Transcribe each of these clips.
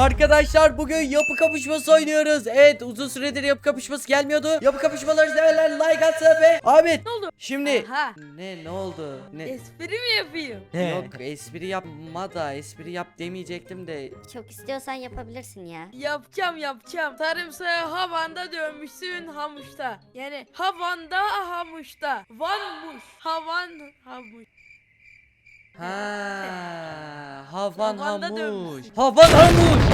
Arkadaşlar bugün yapı kapışması oynuyoruz. Evet uzun süredir yapı kapışması gelmiyordu. Yapı kapışmaları severler like atsana be. Ahmet Ne oldu? şimdi Aha. ne ne oldu? Ne? Espri mi yapayım? Yok espri yapma da espri yap demeyecektim de. Çok istiyorsan yapabilirsin ya. Yapacağım yapacağım. Sarımsağı havanda dövmüşsün hamuşta. Yani havanda hamuşta. Vanmuş. Havan hamuş. Ha, havan Havanda hamuş. Havan hamuş.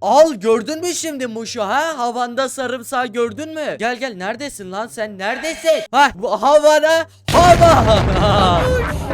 Al gördün mü şimdi Muş'u ha? Havanda sarımsağı gördün mü? Gel gel neredesin lan sen neredesin? Ha bu havana hava.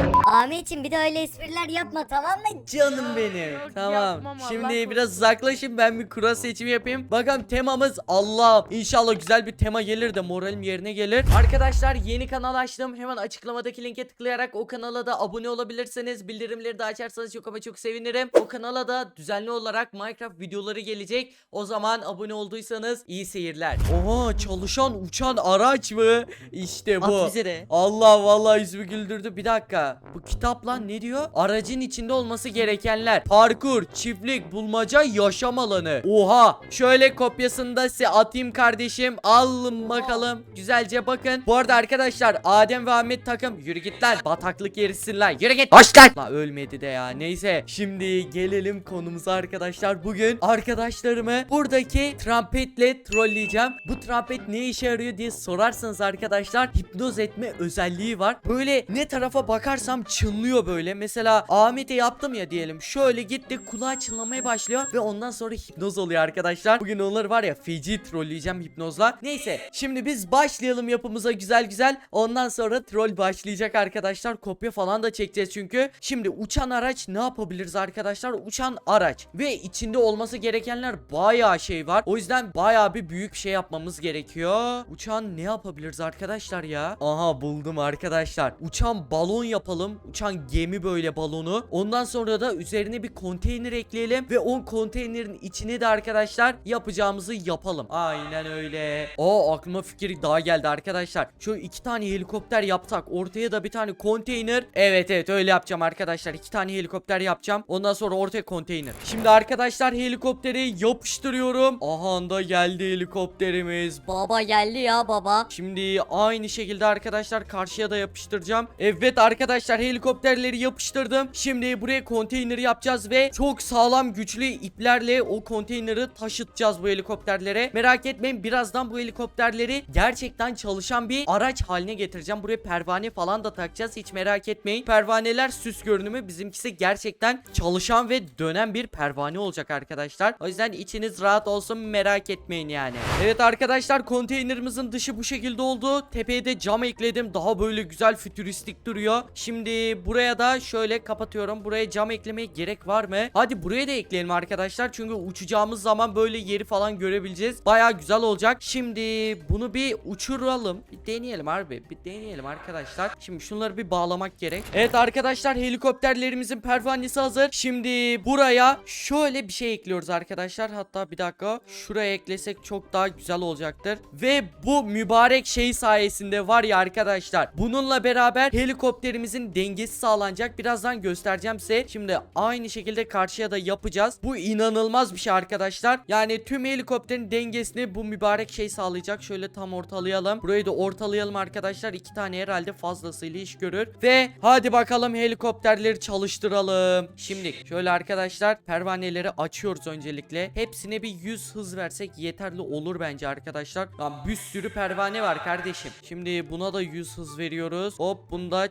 Ahmetciğim bir de öyle espriler yapma tamam mı? Canım benim. Yok, tamam. yapmam, Allah Şimdi korusun. biraz uzaklaşın ben bir kura seçimi yapayım. Bakalım temamız Allah. İnşallah güzel bir tema gelir de moralim yerine gelir. Arkadaşlar yeni kanal açtım. Hemen açıklamadaki linke tıklayarak o kanala da abone olabilirsiniz. Bildirimleri de açarsanız çok ama çok sevinirim. O kanala da düzenli olarak Minecraft videoları gelecek. O zaman abone olduysanız iyi seyirler. Oha çalışan uçan araç mı? İşte bu. At bize de. Allah vallahi yüzümü güldürdü. Bir dakika. Bu kitap lan ne diyor? Aracın içinde olması gerekenler. Parkur, çiftlik, bulmaca, yaşam alanı. Oha. Şöyle kopyasını da size atayım kardeşim. Alın bakalım. Güzelce bakın. Bu arada arkadaşlar Adem ve Ahmet takım. Yürü git lan. Bataklık yerisin lan. Yürü git. Hoş lan. La ölmedi de ya. Neyse. Şimdi gelelim konumuza arkadaşlar. Bugün arkadaşlarımı buradaki trampetle trolleyeceğim. Bu trampet ne işe yarıyor diye sorarsanız arkadaşlar hipnoz etme özelliği var. Böyle ne tarafa bakarsam çınlıyor böyle. Mesela Ahmet'e yaptım ya diyelim. Şöyle gitti kulağı çınlamaya başlıyor ve ondan sonra hipnoz oluyor arkadaşlar. Bugün onları var ya feci trolleyeceğim hipnozla. Neyse şimdi biz başlayalım yapımıza güzel güzel. Ondan sonra troll başlayacak arkadaşlar. Kopya falan da çekeceğiz çünkü. Şimdi uçan araç ne yapabiliriz arkadaşlar? Uçan araç ve içinde olması gerekenler bayağı şey var. O yüzden bayağı bir büyük şey yapmamız gerekiyor. Uçan ne yapabiliriz arkadaşlar ya? Aha buldum arkadaşlar. Uçan balon yapalım. Uçan gemi böyle balonu. Ondan sonra da üzerine bir konteyner ekleyelim ve o konteynerin içine de arkadaşlar yapacağımızı yapalım. Aynen öyle. Aa aklıma fikir daha geldi arkadaşlar. Şu iki tane helikopter yapsak ortaya da bir tane konteyner. Evet evet öyle yapacağım arkadaşlar. İki tane helikopter yapacağım. Ondan sonra ortaya konteyner. Şimdi arkadaşlar helikopteri yapıştırıyorum. Aha da geldi helikopterimiz. Baba geldi ya baba. Şimdi aynı şekilde arkadaşlar karşıya da yapıştıracağım. Evet arkadaşlar helikopterleri yapıştırdım. Şimdi buraya konteyneri yapacağız ve çok sağlam güçlü iplerle o konteyneri taşıtacağız bu helikopterlere. Merak etmeyin birazdan bu helikopterleri gerçekten çalışan bir araç haline getireceğim. Buraya pervane falan da takacağız hiç merak etmeyin. Pervaneler süs görünümü bizimkisi gerçekten çalışan ve dönen bir pervane olacak arkadaşlar. O yüzden içiniz rahat olsun merak etmeyin yani. Evet arkadaşlar konteynerimizin dışı bu şekilde oldu. Tepeye de cam ekledim. Daha böyle güzel fütüristik duruyor. Şimdi buraya da şöyle kapatıyorum. Buraya cam eklemeye gerek var mı? Hadi buraya da ekleyelim arkadaşlar. Çünkü uçacağımız zaman böyle yeri falan görebileceğiz. Baya güzel olacak. Şimdi bunu bir uçuralım. Bir deneyelim harbi. Bir deneyelim arkadaşlar. Şimdi şunları bir bağlamak gerek. Evet arkadaşlar helikopterlerimizin pervanesi hazır. Şimdi buraya şöyle bir şey ekliyoruz arkadaşlar. Hatta bir dakika. Şuraya eklesek çok daha güzel olacaktır. Ve bu mübarek şey sayesinde var ya arkadaşlar. Bununla beraber helikopterimizin dengesi sağlanacak. Birazdan göstereceğim size. Şimdi aynı şekilde karşıya da yapacağız. Bu inanılmaz bir şey arkadaşlar. Yani tüm helikopterin dengesini bu mübarek şey sağlayacak. Şöyle tam ortalayalım. Burayı da ortalayalım arkadaşlar. İki tane herhalde fazlasıyla iş görür. Ve hadi bakalım helikopterleri çalıştıralım. Şimdi şöyle arkadaşlar pervaneleri açıyoruz öncelikle. Hepsine bir 100 hız versek yeterli olur bence arkadaşlar. Lan bir sürü pervane var kardeşim. Şimdi buna da 100 hız veriyoruz. Hop bunu da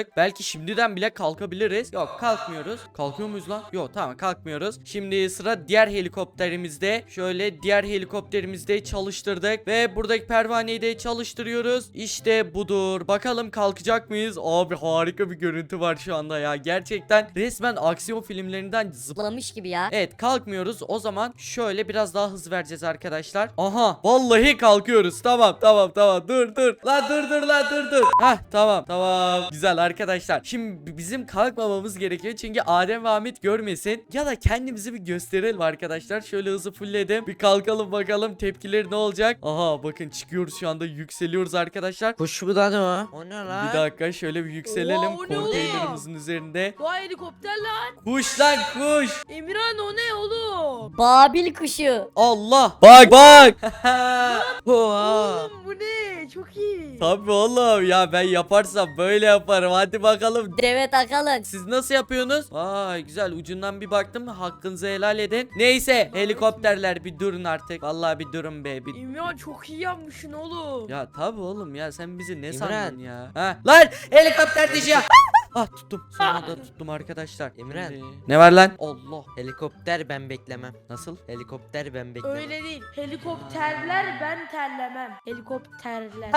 çalıştırdık. Belki şimdiden bile kalkabiliriz. Yok kalkmıyoruz. Kalkıyor muyuz lan? Yok tamam kalkmıyoruz. Şimdi sıra diğer helikopterimizde. Şöyle diğer helikopterimizde çalıştırdık. Ve buradaki pervaneyi de çalıştırıyoruz. İşte budur. Bakalım kalkacak mıyız? Abi harika bir görüntü var şu anda ya. Gerçekten resmen aksiyon filmlerinden zıp Zıplamış gibi ya. Evet kalkmıyoruz. O zaman şöyle biraz daha hız vereceğiz arkadaşlar. Aha vallahi kalkıyoruz. Tamam tamam tamam dur dur. La dur dur la dur dur. Hah tamam tamam. Güzel arkadaşlar. Şimdi bizim kalkmamamız gerekiyor. Çünkü Adem ve Ahmet görmesin. Ya da kendimizi bir gösterelim arkadaşlar. Şöyle hızı fullledim. Bir kalkalım bakalım tepkileri ne olacak. Aha bakın çıkıyoruz şu anda yükseliyoruz arkadaşlar. Kuş bu da ne o? O ne lan? Bir dakika şöyle bir yükselelim. Oha, o ne oğlum? Konteynerimizin üzerinde. Bu helikopter lan. Kuş lan kuş. Emirhan o ne oğlum? Babil kuşu. Allah. Bak bak. Oha. Oğlum bu ne? Çok iyi. Tabii oğlum ya ben yaparsam böyle yaparım. Hadi bakalım. Deve takalın. Siz nasıl yapıyorsunuz? Vay güzel ucundan bir baktım hakkınızı helal edin. Neyse helikopterler bir durun artık. Vallahi bir durun be. Bir... İmran çok iyi yapmışsın oğlum. Ya tabii oğlum ya sen bizi ne İmran. sandın ya? Ha lan helikopter dışı. Ah tuttum. Sonunda tuttum arkadaşlar. Şimdi- Ne var lan? Allah. Helikopter ben beklemem. Nasıl? Helikopter ben beklemem. Öyle değil. Helikopterler ben terlemem. Helikopterler.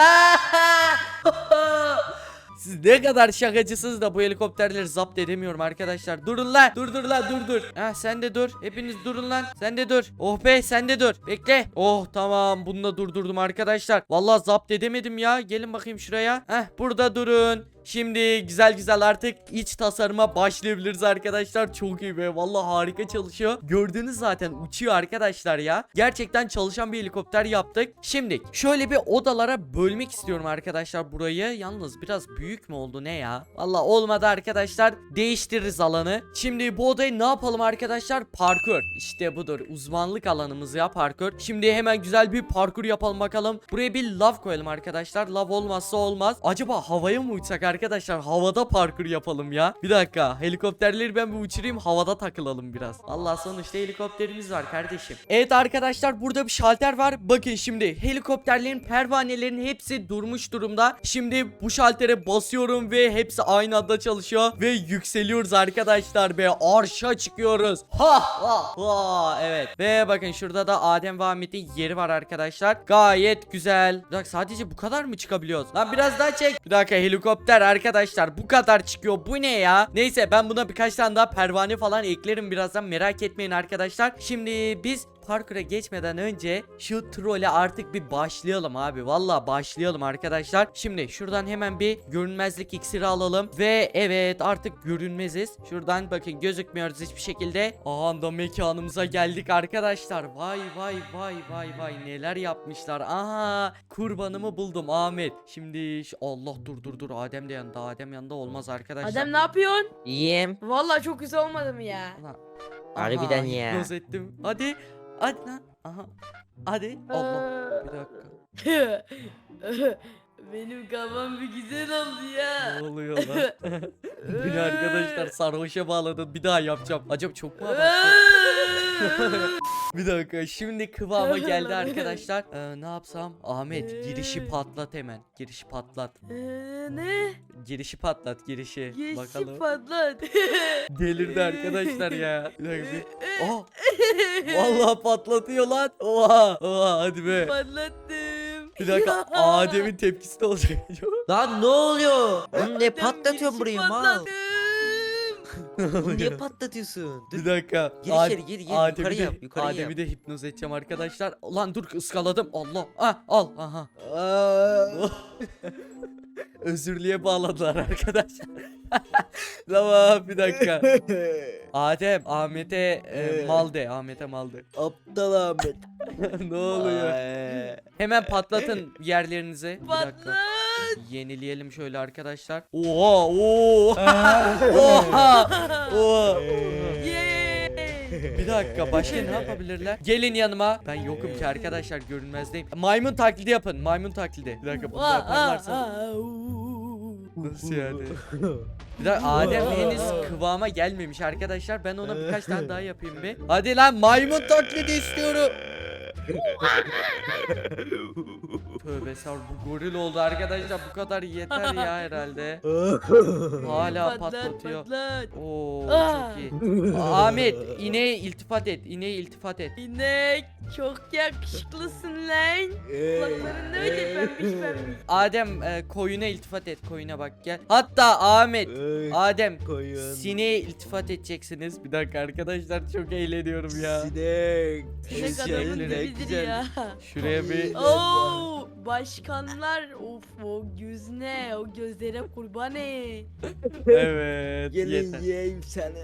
Siz ne kadar şakacısınız da bu helikopterleri zapt edemiyorum arkadaşlar. Durun lan. Dur dur lan dur dur. Ha sen de dur. Hepiniz durun lan. Sen de dur. Oh be sen de dur. Bekle. Oh tamam bunu da durdurdum arkadaşlar. Vallahi zapt edemedim ya. Gelin bakayım şuraya. Heh burada durun. Şimdi güzel güzel artık iç tasarıma başlayabiliriz arkadaşlar. Çok iyi be. Vallahi harika çalışıyor. Gördüğünüz zaten uçuyor arkadaşlar ya. Gerçekten çalışan bir helikopter yaptık. Şimdi şöyle bir odalara bölmek istiyorum arkadaşlar burayı. Yalnız biraz büyük mü oldu ne ya? Vallahi olmadı arkadaşlar. Değiştiririz alanı. Şimdi bu odayı ne yapalım arkadaşlar? Parkur. İşte budur. Uzmanlık alanımız ya parkur. Şimdi hemen güzel bir parkur yapalım bakalım. Buraya bir lav koyalım arkadaşlar. Lav olmazsa olmaz. Acaba havaya mı uçsak? Havada parkur yapalım ya. Bir dakika. Helikopterleri ben bir uçurayım. Havada takılalım biraz. Allah sonuçta helikopterimiz var kardeşim. Evet arkadaşlar burada bir şalter var. Bakın şimdi helikopterlerin pervanelerin hepsi durmuş durumda. Şimdi bu şaltere basıyorum ve hepsi aynı anda çalışıyor. Ve yükseliyoruz arkadaşlar be. Arşa çıkıyoruz. Ha ha ha. Evet. Ve bakın şurada da Adem ve Ahmet'in yeri var arkadaşlar. Gayet güzel. Bir dakika sadece bu kadar mı çıkabiliyoruz? Lan biraz daha çek. Bir dakika helikopter arkadaşlar bu kadar çıkıyor. Bu ne ya? Neyse ben buna birkaç tane daha pervane falan eklerim birazdan merak etmeyin arkadaşlar. Şimdi biz parkura geçmeden önce şu trole artık bir başlayalım abi. Valla başlayalım arkadaşlar. Şimdi şuradan hemen bir görünmezlik iksiri alalım. Ve evet artık görünmeziz. Şuradan bakın gözükmüyoruz hiçbir şekilde. Aha da mekanımıza geldik arkadaşlar. Vay vay vay vay vay neler yapmışlar. Aha kurbanımı buldum Ahmet. Şimdi Allah dur dur dur Adem de yanında. Adem yanında olmaz arkadaşlar. Adem ne yapıyorsun? Yiyeyim. Vallahi çok güzel olmadı mı ya? Ulan, Harbiden aha, ya. hipnoz ettim. Hadi. Hadi lan. Aha. Hadi. Allah. Bir dakika. Benim kafam bir güzel oldu ya. Ne oluyor lan? Beni arkadaşlar sarhoşa bağladın. Bir daha yapacağım. Acaba çok mu abarttı? Bir dakika şimdi kıvama geldi arkadaşlar. Ee, ne yapsam? Ahmet girişi patlat hemen. Girişi patlat. Ee, ne? Girişi patlat girişi. Geçti Bakalım. patlat. Delirdi arkadaşlar ya. Bir dakika. bir- Aa, vallahi patlatıyor lan. Oha. Oha hadi be. Patlattım. Bir dakika Adem'in tepkisi de olacak. Lan ne oluyor? Oğlum ne patlatıyorsun girişi burayı mal? patlattım. Niye patlatıyorsun? Dur. Bir dakika. Gir Ad- içeri, gir, gir. Adem'i Yukarı de, yap, yukarı Adem'i yap. de hipnoz edeceğim arkadaşlar. Lan dur ıskaladım. Allah. Ah al. Aha. Özürlüğe bağladılar arkadaşlar. tamam bir dakika. Adem Ahmet'e e, mal de. Ahmet'e mal de. Aptal Ahmet. ne oluyor? Hemen patlatın yerlerinizi. Bir dakika. Yenileyelim şöyle arkadaşlar. Oha! Oha! Oha! Oha! Bir dakika başka ne yapabilirler? Gelin yanıma. Ben yokum ki arkadaşlar görünmezdeyim. Maymun taklidi yapın. Maymun taklidi. Bir dakika bunu da yaparlarsa. Nasıl yani? Bir dakika Adem henüz kıvama gelmemiş arkadaşlar. Ben ona birkaç tane daha yapayım bir. Hadi lan maymun taklidi istiyorum. Tövbe estağfurullah bu goril oldu arkadaşlar bu kadar yeter ya herhalde. Hala Patlat, patlatıyor. patlat. Oo Ah. çok iyi. Ahmet ineğe iltifat et. ineğe iltifat et. İnek çok yakışıklısın lan. Kulakların ne öyle pembiş pembiş. Adem e, koyuna iltifat et. Koyuna bak gel. Hatta Ahmet Adem Koyun. sineğe iltifat edeceksiniz. Bir dakika arkadaşlar çok eğleniyorum ya. Sinek. Ne Güzel, kadar güzel. ya. Şuraya bir Oo, başkanlar of o göz ne o gözlere kurban ey. evet Gelin yeter. yiyeyim seni.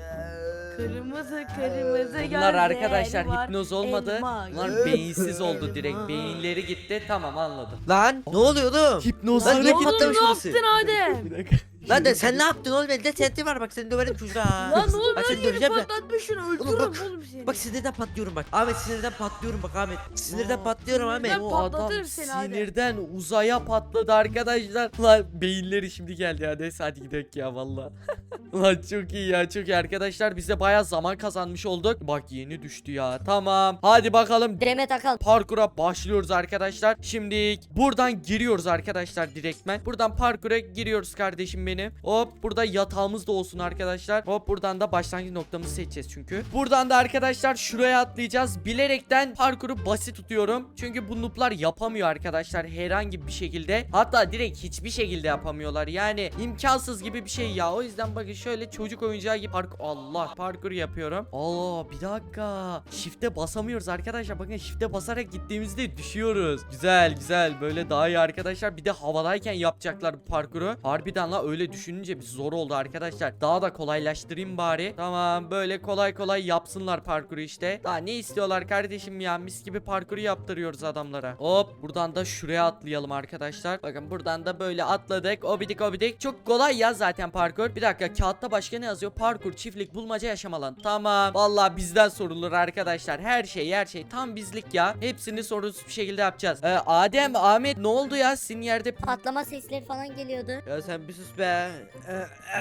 Kırmızı kırmızı Bunlar gözleri arkadaşlar hipnoz olmadı. elma Bunlar beyinsiz oldu elma. direkt. Beyinleri gitti. Tamam anladım. Lan ne oluyor oğlum? Hipnozları Lan Ne gitti. ne yaptın Adem? Bir dakika. Lan de sen ne yaptın oğlum? Elde TNT var bak seni döverim çocuğa. Lan oğlum Bak ben seni yeni döveceğim ben. patlatmışsın öldürürüm bak- oğlum seni. Bak sinirden patlıyorum bak. Ahmet sinirden patlıyorum bak Ahmet. Sinirden Aa, patlıyorum Ahmet. Ben O adam patlatırım seni abi. sinirden uzaya patladı arkadaşlar. Lan beyinleri şimdi geldi ya. Neyse hadi gidelim ya valla. Lan çok iyi ya çok iyi arkadaşlar. Biz de bayağı zaman kazanmış olduk. Bak yeni düştü ya. Tamam. Hadi bakalım. Direme takalım. Parkura başlıyoruz arkadaşlar. Şimdi buradan giriyoruz arkadaşlar direktmen. Buradan parkura giriyoruz kardeşim benim. Hop burada yatağımız da olsun arkadaşlar. Hop buradan da başlangıç noktamızı seçeceğiz çünkü. Buradan da arkadaşlar şuraya atlayacağız. Bilerekten parkuru basit tutuyorum. Çünkü bu noob'lar yapamıyor arkadaşlar herhangi bir şekilde. Hatta direkt hiçbir şekilde yapamıyorlar. Yani imkansız gibi bir şey ya. O yüzden bakın şöyle çocuk oyuncağı gibi park Allah parkur yapıyorum. Allah bir dakika. Shift'e basamıyoruz arkadaşlar. Bakın shift'e basarak gittiğimizde düşüyoruz. Güzel güzel böyle daha iyi arkadaşlar. Bir de havadayken yapacaklar bu parkuru. Harbiden la öyle düşününce bir zor oldu arkadaşlar. Daha da kolaylaştırayım bari. Tamam böyle kolay kolay yapsınlar parkuru işte. Daha ne istiyorlar kardeşim ya? Mis gibi parkuru yaptırıyoruz adamlara. Hop buradan da şuraya atlayalım arkadaşlar. Bakın buradan da böyle atladık. Obidik obidik. Çok kolay ya zaten parkur. Bir dakika kağıtta başka ne yazıyor? Parkur, çiftlik, bulmaca, yaşam alanı. Tamam. Vallahi bizden sorulur arkadaşlar. Her şey her şey tam bizlik ya. Hepsini sorunsuz bir şekilde yapacağız. Ee, Adem, Ahmet ne oldu ya? Sizin yerde Patlama sesleri falan geliyordu. Ya sen bir sus be.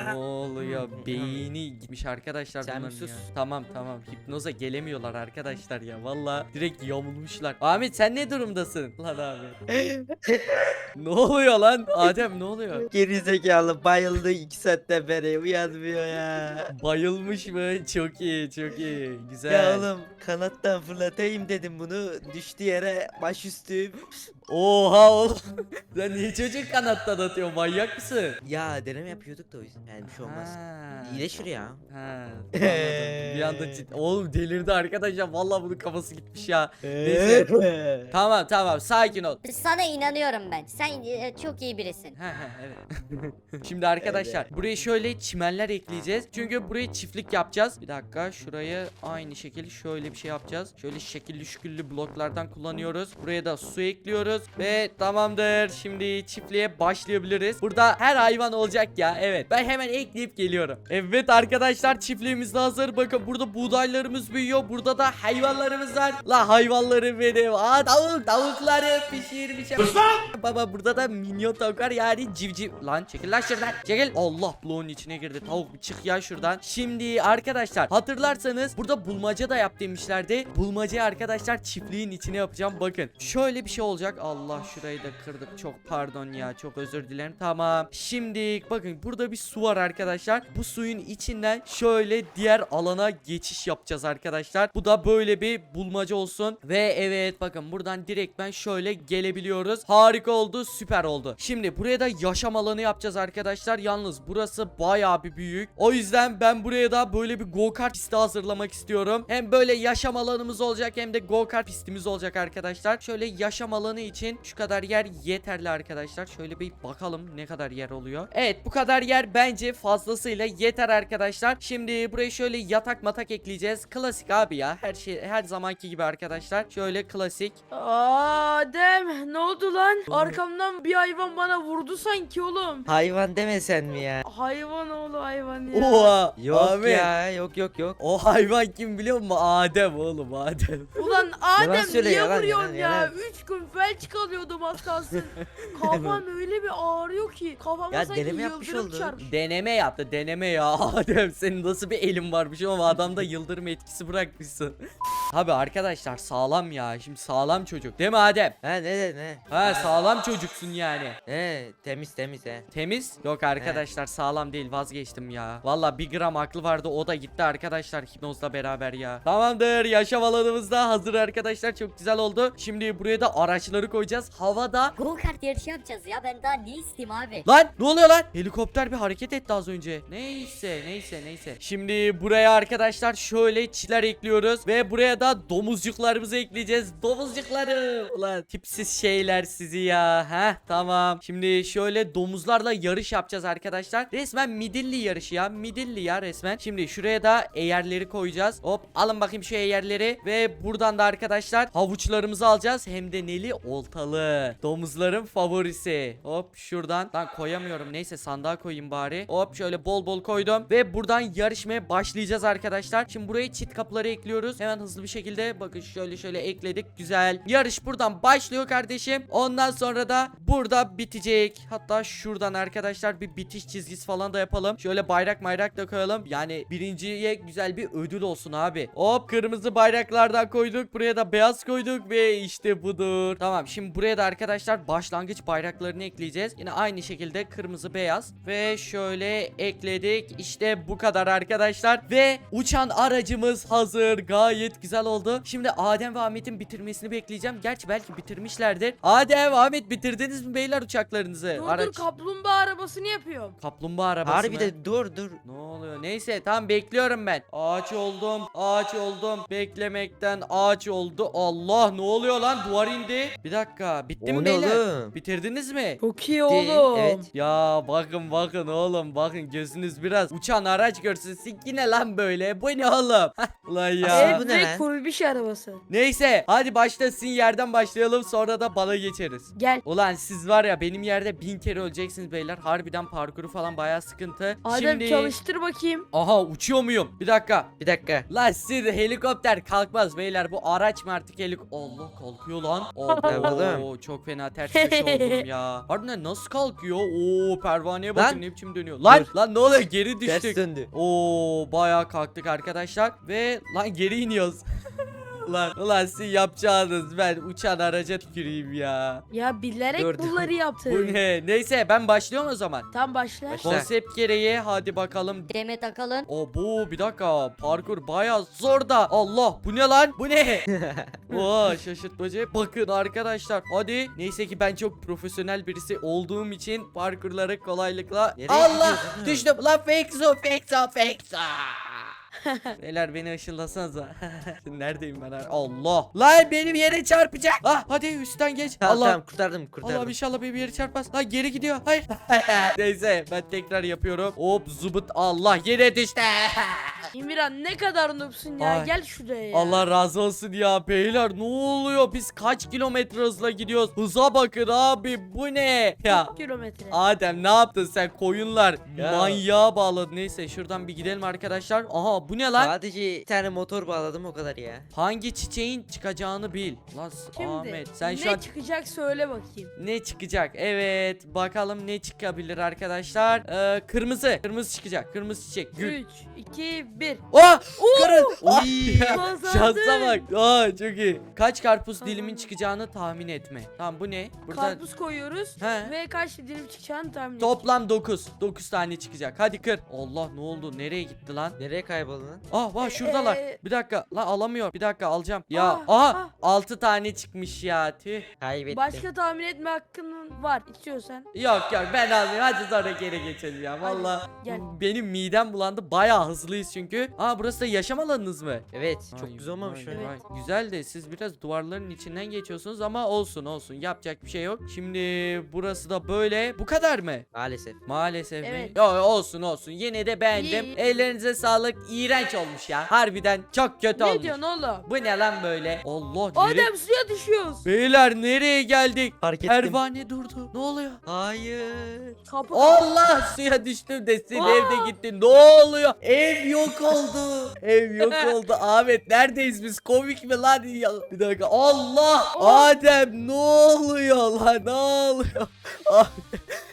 Ne oluyor? Beyni gitmiş arkadaşlar Sen bir bunların sus. ya. Tamam tamam. Hipnoza gelemiyorlar arkadaşlar ya. Valla direkt yamulmuşlar. Ahmet sen ne durumdasın? Lan abi. ne oluyor lan? Adem ne oluyor? Geri zekalı bayıldı 2 saatten beri uyanmıyor ya. Bayılmış mı? Çok iyi, çok iyi. Güzel. Ya oğlum kanattan fırlatayım dedim bunu. Düştü yere başüstü. Oha oğlum. Sen niye çocuk kanattan atıyor? Manyak mısın? Ya deneme yapıyorduk da o yüzden. Yani bir şey olmaz. Ha. İyileşir ya. Ha, anladım. Bir anda ciddi. Oğlum delirdi arkadaşlar. Vallahi bunun kafası gitmiş ya. Neyse. Tamam tamam sakin ol. Sana inanıyorum ben. Sen e, çok iyi birisin. Ha ha evet. Şimdi arkadaşlar buraya şöyle çimenler ekleyeceğiz. Çünkü buraya çiftlik yapacağız. Bir dakika şuraya aynı şekilde şöyle bir şey yapacağız. Şöyle şekilli şüküllü bloklardan kullanıyoruz. Buraya da su ekliyoruz ve tamamdır. Şimdi çiftliğe başlayabiliriz. Burada her hayvan olacak ya. Evet. Ben hemen ekleyip geliyorum. Evet arkadaşlar çiftliğimiz de hazır. Bakın burada buğdaylarımız büyüyor. Burada da hayvanlarımız var. La hayvanlarım benim. Aa tavuk tavukları pişirmişim. Baba burada da minyon tavuk var yani civciv. Lan çekil lan şuradan. Çekil. Allah bloğun içine girdi. Tavuk bir çık ya şuradan. Şimdi arkadaşlar hatırlarsanız burada bulmaca da yap demişlerdi. Bulmacayı arkadaşlar çiftliğin içine yapacağım. Bakın şöyle bir şey olacak. Allah şurayı da kırdık. Çok pardon ya. Çok özür dilerim. Tamam. Şimdi bakın burada bir su var arkadaşlar. Bu suyun içinden şöyle diğer alana geçiş yapacağız arkadaşlar. Bu da böyle bir bulmaca olsun. Ve evet bakın buradan direkt ben şöyle gelebiliyoruz. Harika oldu. Süper oldu. Şimdi buraya da yaşam alanı yapacağız arkadaşlar. Yalnız burası bayağı bir büyük. O yüzden ben buraya da böyle bir go kart pisti hazırlamak istiyorum. Hem böyle yaşam alanımız olacak hem de go kart pistimiz olacak arkadaşlar. Şöyle yaşam alanı için şu kadar yer yeterli arkadaşlar. Şöyle bir bakalım ne kadar yer oluyor. Evet bu kadar yer bence fazlasıyla yeter arkadaşlar. Şimdi buraya şöyle yatak matak ekleyeceğiz. Klasik abi ya. Her şey her zamanki gibi arkadaşlar. Şöyle klasik. Adem ne oldu lan? Arkamdan bir hayvan bana vurdu sanki oğlum. Hayvan demesen mi ya? Hayvan oğlu hayvan ya. Oha. Yok Ahmet. ya yok yok yok. O hayvan kim biliyor musun? Adem oğlum Adem. Ulan Adem söyle, niye yalan, vuruyorsun yalan, ya? yalan. Üç gün felç kalıyordum az kalsın. Kafam öyle bir ağrıyor ki. Kafama Ya sanki deneme yapmış yıldırım oldu. çarpmış. Deneme yaptı deneme ya Adem senin nasıl bir elin varmış ama adamda yıldırım etkisi bırakmışsın. Abi arkadaşlar sağlam ya şimdi sağlam çocuk değil mi Adem? Ha ne de ne? Ha sağlam çocuksun yani. He temiz temiz he. Temiz? Yok arkadaşlar sağlam değil vazgeçtim ya. Valla bir gram aklı vardı o da gitti arkadaşlar hipnozla beraber ya. Tamamdır yaşam alanımız da hazır arkadaşlar çok güzel oldu. Şimdi buraya da araçları koyacağız. Havada Go kart yarışı yapacağız ya. Ben daha ne isteyeyim abi? Lan ne oluyor lan? Helikopter bir hareket etti az önce. Neyse neyse neyse. Şimdi buraya arkadaşlar şöyle çiler ekliyoruz. Ve buraya da domuzcuklarımızı ekleyeceğiz. Domuzcukları. Ulan tipsiz şeyler sizi ya. Heh tamam. Şimdi şöyle domuzlarla yarış yapacağız arkadaşlar. Resmen midilli yarışı ya. Midilli ya resmen. Şimdi şuraya da eğerleri koyacağız. Hop alın bakayım şu eğerleri. Ve buradan da arkadaşlar havuçlarımızı alacağız. Hem de neli oltalı. Domuzların favorisi. Hop şuradan. Lan koyamıyorum. Neyse sandığa koyayım bari. Hop şöyle bol bol koydum. Ve buradan yarışmaya başlayacağız arkadaşlar. Şimdi buraya çit kapıları ekliyoruz. Hemen hızlı bir şekilde bakın şöyle şöyle ekledik. Güzel. Yarış buradan başlıyor kardeşim. Ondan sonra da burada bitecek. Hatta şuradan arkadaşlar bir bitiş çizgisi falan da yapalım. Şöyle bayrak bayrak da koyalım. Yani birinciye güzel bir ödül olsun abi. Hop kırmızı bayraklardan koyduk. Buraya da beyaz koyduk ve işte budur. Tamam şimdi buraya da arkadaşlar başlangıç bayraklarını ekleyeceğiz. Yine aynı şekilde kırmızı beyaz ve şöyle ekledik. İşte bu kadar arkadaşlar ve uçan aracımız hazır. Gayet güzel oldu. Şimdi Adem ve Ahmet'in bitirmesini bekleyeceğim. Gerçi belki bitirmişlerdir. Adem, Ahmet bitirdiniz mi beyler uçaklarınızı? Dur Araç dur kaplumbağa arabasını yapıyorum. kaplumbağa arabası Harbi mı? de dur dur. Ne oluyor? Neyse tamam bekliyorum ben. Ağaç oldum. Ağaç oldum. Beklemekten ağaç oldu. Allah ne oluyor lan? Duvar indi. Bir dakika. Bitti mi O ne beyler? oğlum? Bitirdiniz mi? Çok iyi oğlum. evet. Ya bakın bakın oğlum bakın gözünüz biraz uçan araç görsün sikine lan böyle bu ne oğlum Ulan ya Aslında bu ne lan? kurbiş arabası. Neyse hadi başlasın yerden başlayalım sonra da bana geçeriz Gel. Ulan siz var ya benim yerde bin kere öleceksiniz beyler harbiden parkuru falan baya sıkıntı Adem Şimdi çalıştır bakayım. Aha uçuyor muyum bir dakika Bir dakika. Lan siz helikopter kalkmaz beyler bu araç mı artık helik Allah kalkıyor lan Yapalım. Oo çok fena ters köşe oldum ya Harbiden nasıl kalkıyor Oo pervaneye bakın Lan. ne biçim dönüyor Lan Dur. lan ne oluyor geri Ters düştük döndü. Oo bayağı kalktık arkadaşlar ve lan geri iniyoruz Ulan, ulan siz yapacağınız ben uçan araca tüküreyim ya. Ya bilerek Dur, bunları yaptın. Bu ne? Neyse ben başlıyorum o zaman. Tam başla. Başla. Konsept gereği hadi bakalım Demet Akalın. O bu bir dakika parkur baya zor da Allah bu ne lan bu ne Oo şaşırtmacı bakın arkadaşlar hadi neyse ki ben çok profesyonel birisi olduğum için parkurları kolaylıkla Nereye Allah gidiyorsun? düştüm lan fake zo fake zo fake zo Beyler beni ışınlasanıza Neredeyim ben Allah Lan benim yere çarpacak Ah hadi üstten geç Tamam Allah tamam kurtardım kurtardım. Allah'ım inşallah bir yere çarpmaz. Lan geri gidiyor. Hayır. Neyse ben tekrar yapıyorum. Hop zıbıt Allah yere düştü. İmran ne kadar noobsun ya. Ay. Gel şuraya ya. Allah razı olsun ya beyler ne oluyor biz kaç kilometre hızla gidiyoruz hıza bakın abi bu ne ya Kilometre. Adem ne yaptın sen koyunlar Ya. manyağa bağladın neyse şuradan bir gidelim arkadaşlar aha bu ne lan Sadece bir tane motor bağladım o kadar ya. hangi çiçeğin çıkacağını bil lan Şimdi Ahmet sen ne şu an çıkacak söyle bakayım. Ne çıkacak? Evet. Bakalım ne çıkabilir arkadaşlar. Ee, kırmızı. Kırmızı çıkacak. Kırmızı çiçek. Gül. 3, 2, 1. Oh! Oy. Kazandın. Şansa bak. Aa, çok iyi. Kaç karpuz dilimin çıkacağını tahmin etme. Tamam bu ne? Burada Karpuz koyuyoruz He. ve kaç dilim çıkacağını tahmin et. toplam 9. 9 tane çıkacak. Hadi kır. Allah ne oldu? Nereye gitti lan? Nereye kayboldun? Ah vah şuradalar. Ee, Bir dakika. Lan alamıyor. Bir dakika alacağım. Ya Ah, aha ah. 6 tane çıkmış ya. Tüh. Kaybettim. Başka tahmin etme hakkın var istiyorsan. Yok yok ben almayayım hadi sonra geri geçelim ya valla gel. benim midem bulandı bayağı hızlıyız çünkü Aa burası da yaşam alanınız mı? Evet çok güzel olmamış vay, mı? vay. Güzel de siz biraz duvarların içinden geçiyorsunuz ama olsun olsun yapacak bir şey yok Şimdi burası da böyle bu kadar mı? Maalesef. Maalesef mi? Evet. Yo, olsun olsun yine de beğendim İyi. Ellerinize sağlık iğrenç olmuş ya harbiden çok kötü Ne olmuş diyorsun oğlum? Bu ne lan böyle? Allah nereye? Adem suya düşüyoruz. Beyler nereye geldik? Fark ettim. Pervane durdu ne oluyor? Hayır. Kapı Allah suya düştüm de senin Aa! evde gitti. Ne oluyor? Ev yok oldu. Ev yok oldu. Ahmet neredeyiz biz? Komik mi lan? Ya, bir dakika. Allah! Adem ne oluyor lan? Ne oluyor? Ah,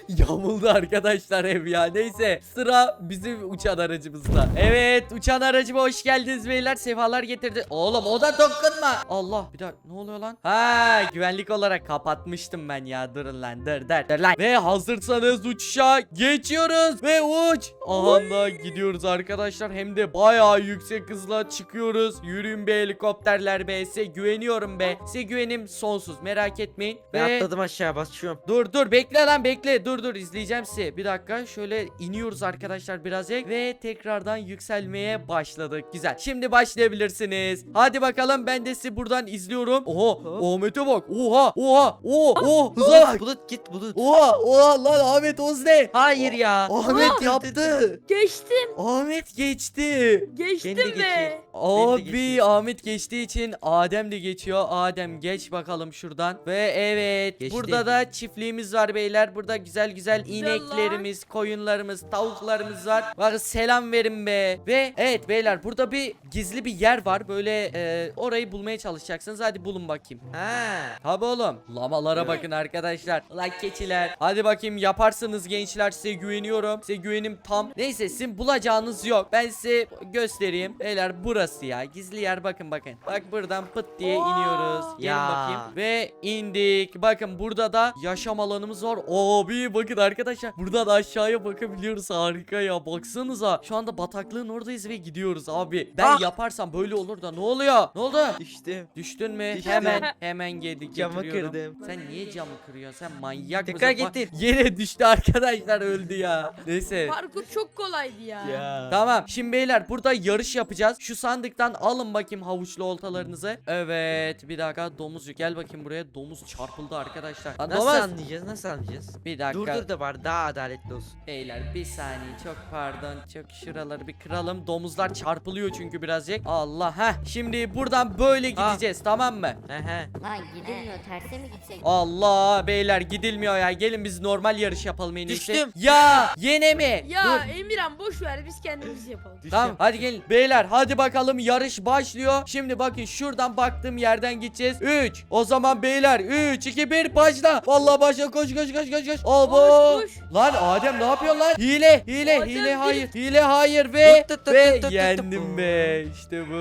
Yamuldu arkadaşlar ev ya. Neyse sıra bizim uçan aracımızda. Evet uçan aracıma hoş geldiniz beyler. Sefalar getirdi. Oğlum o da dokunma. Allah bir dakika ne oluyor lan? Ha güvenlik olarak kapatmıştım ben ya. Durun lan dur dur dur lan. Ve hazırsanız uçuşa geçiyoruz ve uç. Aha da gidiyoruz arkadaşlar. Hem de bayağı yüksek hızla çıkıyoruz. Yürüyün be helikopterler be. Size güveniyorum be. Size güvenim sonsuz merak etmeyin. Ben Ve- atladım aşağı basıyorum. Dur dur bekle lan bekle dur dur izleyeceğim sizi bir dakika şöyle iniyoruz arkadaşlar birazcık ve tekrardan yükselmeye başladık güzel şimdi başlayabilirsiniz hadi bakalım ben de sizi buradan izliyorum oha Ahmet'e bak oha oha oha oha hıza bak Bulut git bulut. oha oha lan Ahmet Oz ne Hayır ya. Ahmet yaptı Geçtim. Ahmet geçti geçti. Geçtim Kendi be. geçiyor. Abi geçiyor. Ahmet geçtiği için Adem de geçiyor. Adem geç bakalım şuradan. Ve evet Geçti. burada da çiftliğimiz var beyler. Burada güzel güzel Güzel ineklerimiz, koyunlarımız, tavuklarımız var. Bak selam verin be. Ve evet beyler burada bir gizli bir yer var. Böyle e, orayı bulmaya çalışacaksınız. Hadi bulun bakayım. Ha. Tabi oğlum. Lamalara bakın arkadaşlar. Lan keçiler. Hadi bakayım yaparsınız gençler. Size güveniyorum. Size güvenim tam. Neyse sizin bulacağınız yok. Ben size göstereyim. Beyler burası ya. Gizli yer bakın bakın. Bak buradan pıt diye Oo. iniyoruz. Gelin Ya. bakayım. Ve indik. Bakın burada da yaşam alanımız var. Abi bakın arkadaşlar. Buradan aşağıya bakabiliyoruz. Harika ya. Baksanıza. Şu anda bataklığın oradayız ve gidiyoruz abi. Ben Ah. yaparsam böyle olur da ne oluyor? Ne oldu? Düştüm. Düştün mü? Düştüm. Hemen hemen geldik Camı getiriyorum. kırdım. Sen niye camı kırıyorsun? Sen manyak Tekrar mısın? Bak, getir. Yere düştü arkadaşlar öldü ya. Neyse. Parkur çok kolaydı ya. Ya. Tamam şimdi beyler burada yarış yapacağız. Şu sandıktan alın bakayım havuçlu oltalarınızı. Evet bir dakika domuz gel bakayım buraya. Domuz çarpıldı arkadaşlar. Lan Nasıl domuz. anlayacağız? Nasıl anlayacağız? Bir dakika. Dur dur da var daha adaletli olsun. Beyler bir saniye çok pardon çok şuraları bir kıralım domuzlar çarpılıyor çünkü birazcık Allah heh şimdi buradan böyle gideceğiz tamam mı Ehe. Lan gidilmiyor terse mi gitsek? Allah beyler gidilmiyor ya gelin biz normal yarış yapalım en iyisi Düştüm. ya yine mi Ya Dur. Emirhan boş ver biz kendimiz yapalım. Düştüm. Tamam hadi gelin. Beyler hadi bakalım yarış başlıyor. Şimdi bakın şuradan baktığım yerden gideceğiz. 3 O zaman beyler 3 2 1 başla. Vallahi başla. Koş koş koş koş koş. Abo. Koş, koş. Lan Adem ne yapıyorsun lan? Hile hile Adem hile hayır. Hile hayır ve Tut, tut, tut, ve tut, yendim be. İşte bu.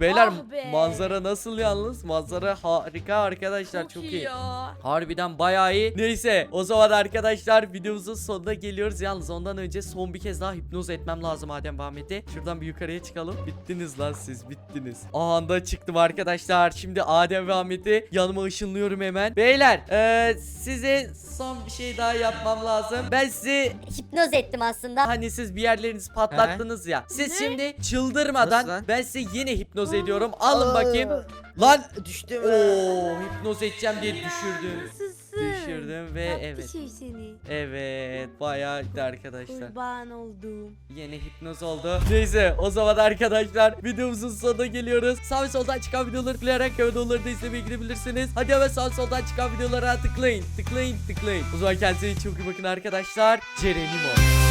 Beyler Ah be. manzara nasıl yalnız? Manzara harika arkadaşlar. Çok, iyi. ya. Harbiden bayağı iyi. Neyse o zaman arkadaşlar videomuzun sonuna geliyoruz. Yalnız ondan önce son bir kez daha hipnoz etmem lazım Adem ve Ahmet'i. Şuradan bir yukarıya çıkalım. Bittiniz lan siz bittiniz. Anda çıktım arkadaşlar. Şimdi Adem ve Ahmet'i yanıma ışınlıyorum hemen. Beyler eee, size son bir şey daha yapmam lazım. Ben sizi Hipnoz ettim aslında. Hani siz bir yerlerinizi patlattınız ya. Siz Ne? şimdi çıldırmadan Nasıl lan? ben size yine hipnoz ediyorum. Alın bakayım. Lan Düştüm. Oo hipnoz edeceğim diye düşürdüm. Nasılsın? Düşürdüm ve evet. şey seni. Evet bayağı iyiydi arkadaşlar. Kurban oldum. Yine hipnoz oldu. Neyse o zaman arkadaşlar videomuzun sonuna geliyoruz. Sağ ve soldan çıkan videoları tıklayarak videoları da izlemeye gidebilirsiniz. Hadi hemen sağ ve soldan çıkan videolara tıklayın. Tıklayın tıklayın. O zaman kendinize çok iyi bakın arkadaşlar. Cerenimo.